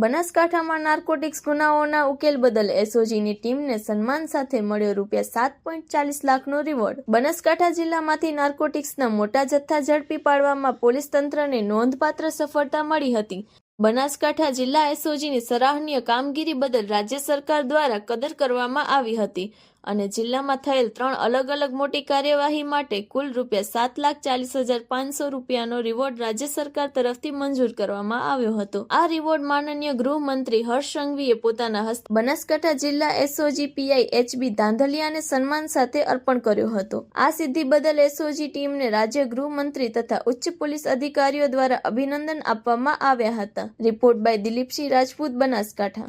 બનાસકાંઠામાં નાર્કોટિક્સ ગુનાઓના ઉકેલ બદલ એસઓજીની ટીમને સન્માન સાથે મળ્યો રૂપિયા સાત પોઈન્ટ ચાલીસ લાખનો રિવોર્ડ બનાસકાંઠા જિલ્લામાંથી નાર્કોટિક્સના મોટા જથ્થા ઝડપી પાડવામાં પોલીસ તંત્રને નોંધપાત્ર સફળતા મળી હતી. બનાસકાંઠા જિલ્લા એસઓજીની સરાહનીય કામગીરી બદલ રાજ્ય સરકાર દ્વારા કદર કરવામાં આવી હતી. અને જિલ્લામાં થયેલ ત્રણ અલગ અલગ મોટી કાર્યવાહી માટે કુલ રૂપિયા સાત લાખ ચાલીસ હજાર પાંચસો રૂપિયાનો રિવોર્ડ રાજ્ય સરકાર તરફથી મંજૂર કરવામાં આવ્યો હતો. આ રિવોર્ડ માનનીય ગૃહમંત્રી હર્ષ સંઘવીએ પોતાના હસ્તે બનાસકાંઠા જિલ્લા એસઓજી પીઆઈ એચબી ધાંધલિયાને સન્માન સાથે અર્પણ કર્યો હતો. આ સિદ્ધિ બદલ એસઓજી ટીમને રાજ્ય ગૃહમંત્રી તથા ઉચ્ચ પોલીસ અધિકારીઓ દ્વારા અભિનંદન આપવામાં આવ્યા હતા. Report by Dilipsinh Rajput, Banaskantha.